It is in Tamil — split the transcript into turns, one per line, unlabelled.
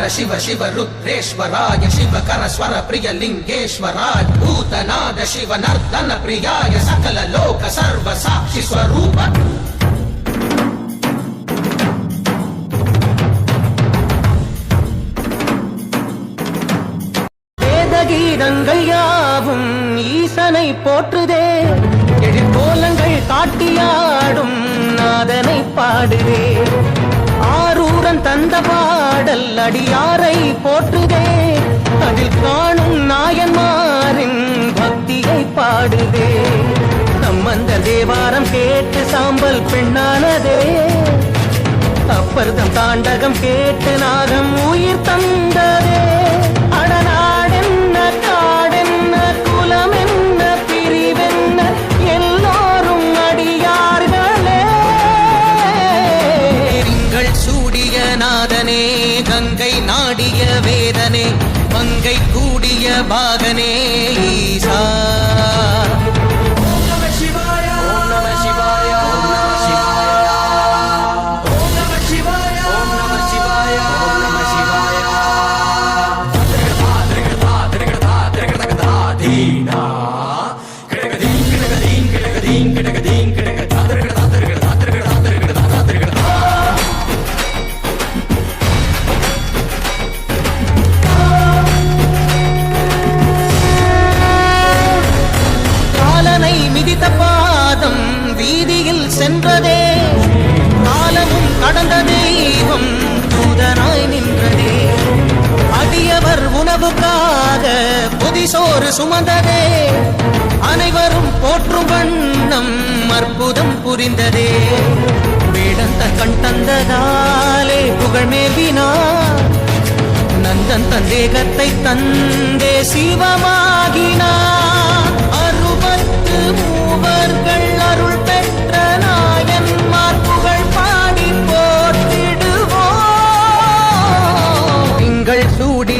ஹர சிவ சிவ ருத்ரேஸ்வராய சிவ கரஸ்வர பிரிய லிங்கேஸ்வராய பூதநாத சிவ நர்தன பிரியாய சகல லோக சர்வ சாட்சி
ஸ்வரூப. வேதகீதங்கள் யாவும் ஈசனை போற்றுதே. எழில் கோலங்கள் காட்டியாடும் நாதனை பாடுதே. பாடல் போற்றுதே. அதில் காணும் நாயன்மாரின் பக்தியை பாடுதே. நம்மந்த தேவாரம் கேட்டு சாம்பல் பெண்ணானதே. அப்பர்தம் தாண்டகம் கேட்டு நாகம் வேதனே மங்கை கூடிய பாகனே ஈசா. ஓம் உணவுக்காக புதிசோறு சுமந்ததே. அனைவரும் போற்றும் வண்ணம் அற்புதம் புரிந்ததே. வேடந்த கண் தந்ததாலே புகழ் மேவினார். நந்தன் தந்தேகத்தை தந்தே சிவமாகினா அறுபத்து மூவர்கள் அருள் பெற்ற நாயன்மார் புகழ் பாடி போற்றிடுவோம். திங்கள் சூடிய